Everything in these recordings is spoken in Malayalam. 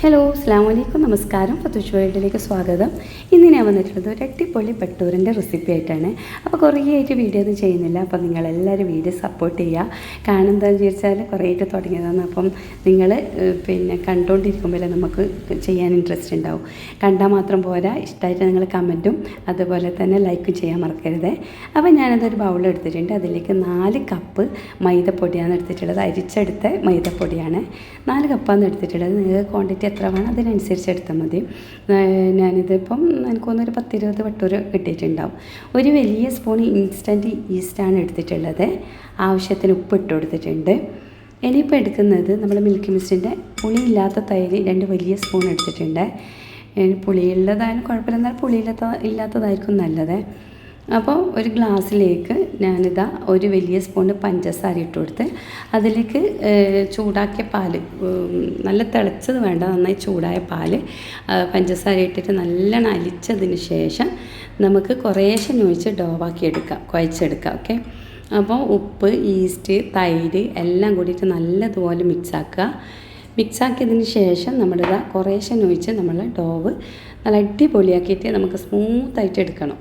ഹലോ അസ്സാം വലൈക്കും നമസ്കാരം. ഫത്തുഷ് വേൾഡിലേക്ക് സ്വാഗതം. ഇന്ന് ഞാൻ വന്നിട്ടുള്ളത് ഒരു അട്ടിപ്പൊളി പട്ടൂറിന്റെ റെസിപ്പി ആയിട്ടാണ്. അപ്പോൾ കുറേ ആയിട്ട് വീഡിയോ ഒന്നും ചെയ്യുന്നില്ല. അപ്പോൾ നിങ്ങളെല്ലാവരും വീഡിയോ സപ്പോർട്ട് ചെയ്യുക. കാരണം എന്താണെന്ന് വിചാരിച്ചാൽ കുറേ ആയിട്ട് തുടങ്ങിയതാണ്. അപ്പം നിങ്ങൾ പിന്നെ കണ്ടുകൊണ്ടിരിക്കുമ്പോൾ നമുക്ക് ചെയ്യാൻ ഇൻട്രസ്റ്റ് ഉണ്ടാവും. കണ്ടാൽ മാത്രം പോരാ. ഇഷ്ടമായിട്ട് നിങ്ങൾ കമന്റും അതുപോലെ തന്നെ ലൈക്കും ചെയ്യാൻ മറക്കരുത്. അപ്പോൾ ഞാനതൊരു ബൗൾ എടുത്തിട്ടുണ്ട്. അതിലേക്ക് നാല് കപ്പ് മൈദപ്പൊടിയാണ് എടുത്തിട്ടുള്ളത്. അരിച്ചെടുത്ത മൈദപ്പൊടിയാണ്. നാല് കപ്പാണ് എടുത്തിട്ടുള്ളത്. നിങ്ങൾക്ക് ക്വാണ്ടിറ്റി എത്ര വേണം അതിനനുസരിച്ച് എടുത്താൽ മതി. ഞാനിതിപ്പം എനിക്ക് തോന്നുന്നു ഒരു പത്തിരുപത് വട്ടൂര് കിട്ടിയിട്ടുണ്ടാവും. ഒരു വലിയ സ്പൂൺ ഇൻസ്റ്റന്റ് ഈസ്റ്റാണ് എടുത്തിട്ടുള്ളത്. ആവശ്യത്തിന് ഉപ്പ് ഇട്ട് കൊടുത്തിട്ടുണ്ട്. ഇനിയിപ്പോൾ എടുക്കുന്നത് നമ്മൾ മിൽക്ക് മിസ്റ്റിന്റെ പുളിയില്ലാത്ത തൈര് രണ്ട് വലിയ സ്പൂൺ എടുത്തിട്ടുണ്ട്. പുളിയുള്ളതായാലും കുഴപ്പമില്ല. എന്നാൽ പുളിയില്ലാത്ത ഇല്ലാത്തതായിരിക്കും നല്ലത്. അപ്പോൾ ഒരു ഗ്ലാസ്സിലേക്ക് ഞാനിതാ ഒരു വലിയ സ്പൂണ് പഞ്ചസാര ഇട്ട് കൊടുത്ത് അതിലേക്ക് ചൂടാക്കിയ പാൽ നല്ല തിളച്ചത് വേണ്ട നന്നായി ചൂടായ പാൽ പഞ്ചസാര ഇട്ടിട്ട് നല്ലോണം അലിച്ചതിന് ശേഷം നമുക്ക് കുറേശ്ശെ ഒഴിച്ച് ഡോവാക്കി എടുക്കാം കുഴച്ചെടുക്കാം ഓക്കെ? അപ്പോൾ ഉപ്പ് ഈസ്റ്റ് തൈര് എല്ലാം കൂടിയിട്ട് നല്ലതുപോലെ മിക്സാക്കുക. മിക്സാക്കിയതിന് ശേഷം നമ്മളിതാ കുറേശ്ശെ ഒഴിച്ച് നമ്മൾ ഡോവ് നല്ല അടിപൊളിയാക്കിയിട്ട് നമുക്ക് സ്മൂത്തായിട്ട് എടുക്കണം.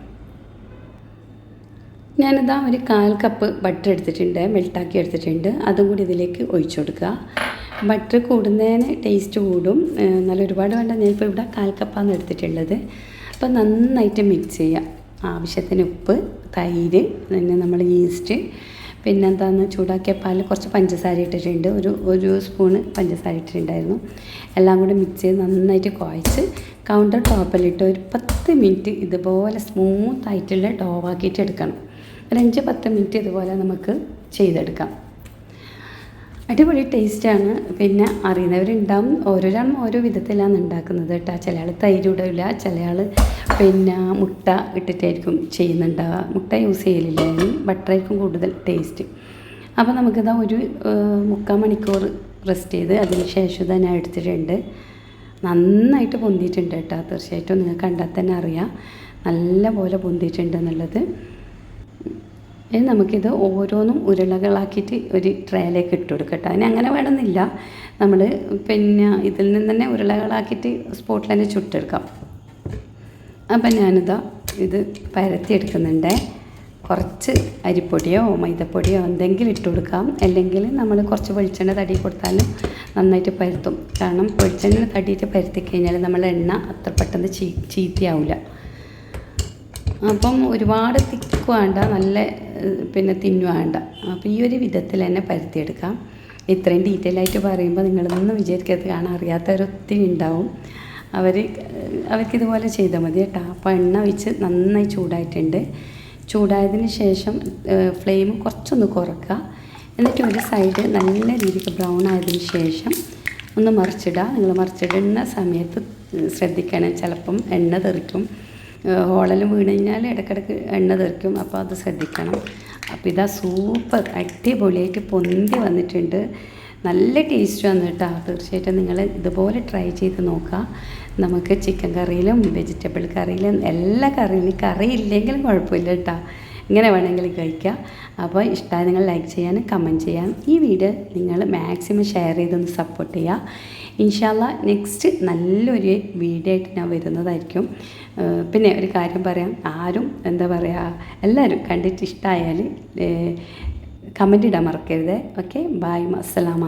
ഞാനിതാ ഒരു കാൽ കപ്പ് ബട്ടർ എടുത്തിട്ടുണ്ട് മെൽട്ടാക്കി എടുത്തിട്ടുണ്ട്. അതും കൂടി ഇതിലേക്ക് ഒഴിച്ചു കൊടുക്കുക. ബട്ടർ കൂടുന്നതിന് ടേസ്റ്റ് കൂടും. നല്ല ഒരുപാട് വേണ്ട. ഞാനിപ്പോൾ ഇവിടെ കാൽ കപ്പാണ് എടുത്തിട്ടുള്ളത്. അപ്പോൾ നന്നായിട്ട് മിക്സ് ചെയ്യുക. ആവശ്യത്തിന് ഉപ്പ് തൈര് പിന്നെ നമ്മൾ ഈസ്റ്റ് പിന്നെ എന്താന്ന് ചൂടാക്കിയ പാലിൽ കുറച്ച് പഞ്ചസാര ഇട്ടിട്ടുണ്ട്. ഒരു ഒരു സ്പൂണ് പഞ്ചസാര ഇട്ടിട്ടുണ്ടായിരുന്നു. എല്ലാം കൂടി മിക്സ് ചെയ്ത് നന്നായിട്ട് കുഴച്ച് കൗണ്ടർ ടോപ്പിലിട്ട് ഒരു പത്ത് മിനിറ്റ് ഇതുപോലെ സ്മൂത്തായിട്ടുള്ള ഡോവാക്കിയിട്ട് എടുക്കണം. ഒരു അഞ്ച് പത്ത് മിനിറ്റ് ഇതുപോലെ നമുക്ക് ചെയ്തെടുക്കാം. അടിപൊളി ടേസ്റ്റാണ് പിന്നെ അറിയുന്നവരുണ്ടാവും. ഓരോരാളും ഓരോ വിധത്തിലാണ് ഉണ്ടാക്കുന്നത് കേട്ടോ. ചില ആൾ തൈര് ഇടില്ല ചില ആൾ പിന്നെ മുട്ട ഇട്ടിട്ടായിരിക്കും ചെയ്യുന്നുണ്ടാവുക മുട്ട യൂസ് ചെയ്യലില്ല. ബട്ടറായിരിക്കും കൂടുതൽ ടേസ്റ്റ് അപ്പോൾ നമുക്കിതാ ഒരു മുക്കാൽ മണിക്കൂർ റെസ്റ്റ് ചെയ്ത് അതിന് ശേഷം ഇതാ ഞാൻ എടുത്തിട്ടുണ്ട്. നന്നായിട്ട് പൊന്തിയിട്ടുണ്ട് കേട്ടോ. തീർച്ചയായിട്ടും നിങ്ങൾ കണ്ടാൽ തന്നെ അറിയാം. നല്ല പോലെ പൊന്തിയിട്ടുണ്ട് എന്നുള്ളത്. ഇനി നമുക്കിത് ഓരോന്നും ഉരുളകളാക്കിയിട്ട് ഒരു ട്രേയിലേക്ക് ഇട്ട് കൊടുക്കട്ടെ. അതിന് അങ്ങനെ വേണമെന്നില്ല. നമ്മൾ പിന്നെ ഇതിൽ നിന്ന് തന്നെ ഉരുളകളാക്കിയിട്ട് സ്പോട്ടിൽ തന്നെ ചുട്ടെടുക്കാം. അപ്പം ഞാനിതാ ഇത് പരത്തിയെടുക്കുന്നുണ്ട്. കുറച്ച് അരിപ്പൊടിയോ മൈദപ്പൊടിയോ എന്തെങ്കിലും ഇട്ട് കൊടുക്കാം. അല്ലെങ്കിൽ നമ്മൾ കുറച്ച് വെളിച്ചെണ്ണ തടി കൊടുത്താലും നന്നായിട്ട് പരത്തും. കാരണം വെളിച്ചെണ്ണ തടിയിട്ട് പരത്തി കഴിഞ്ഞാൽ നമ്മൾ എണ്ണ അത്ര പെട്ടെന്ന് ചീ ചീത്തയാവില്ല അപ്പം ഒരുപാട് തിക്ക് വേണ്ട നല്ല പിന്നെ തിന്നു വേണ്ട. അപ്പോൾ ഈ ഒരു വിധത്തിൽ തന്നെ പരത്തിയെടുക്കാം. ഇത്രയും ഡീറ്റെയിൽ ആയിട്ട് പറയുമ്പോൾ നിങ്ങളൊന്നും വിചാരിക്കാത്ത കാണാൻ അറിയാത്തവരൊത്തിരി ഉണ്ടാവും. അവർ അവർക്കിതുപോലെ ചെയ്താൽ മതി കേട്ടോ. അപ്പോൾ എണ്ണ ഒഴിച്ച് നന്നായി ചൂടായിട്ടുണ്ട്. ചൂടായതിന് ശേഷം ഫ്ലെയിം കുറച്ചൊന്ന് കുറക്കുക. എന്നിട്ട് ഒരു സൈഡ് നല്ല രീതിക്ക് ബ്രൗൺ ആയതിന് ശേഷം ഒന്ന് മറിച്ചിടുക. നിങ്ങൾ മറിച്ചിടുന്ന സമയത്ത് ശ്രദ്ധിക്കണം. ചിലപ്പം എണ്ണ തെറിക്കും. ഹോളൽ വീണ് കഴിഞ്ഞാൽ ഇടയ്ക്കിടയ്ക്ക് എണ്ണ തെറിക്കും. അപ്പോൾ അത് ശ്രദ്ധിക്കണം. അപ്പോൾ ഇതാ സൂപ്പർ. അടിപൊളിയായിട്ട് പൊന്തി വന്നിട്ടുണ്ട്. നല്ല ടേസ്റ്റ് വന്നു കേട്ടോ തീർച്ചയായിട്ടും നിങ്ങൾ ഇതുപോലെ ട്രൈ ചെയ്ത് നോക്കുക നമുക്ക് ചിക്കൻ കറിയിലും വെജിറ്റബിൾ കറിയിലും എല്ലാ കറിയിലും. കറി ഇല്ലെങ്കിലും കുഴപ്പമില്ല കേട്ടോ. ഇങ്ങനെ വേണമെങ്കിൽ കഴിക്കാം. അപ്പോൾ ഇഷ്ടമായി നിങ്ങൾ ലൈക്ക് ചെയ്യാനും കമന്റ് ചെയ്യാനും ഈ വീഡിയോ നിങ്ങൾ മാക്സിമം ഷെയർ ചെയ്തൊന്ന് സപ്പോർട്ട് ചെയ്യുക ഇൻഷാല്ല നെക്സ്റ്റ് നല്ലൊരു വീഡിയോ ആയിട്ട് ഞാൻ വരുന്നതായിരിക്കും. പിന്നെ ഒരു കാര്യം പറയാം. ആരും എന്താ പറയുക എല്ലാവരും കണ്ടിട്ട് ഇഷ്ടമായാൽ കമന്റ് ഇടാൻ മറക്കരുത്. Okay bye അസ്സലാമ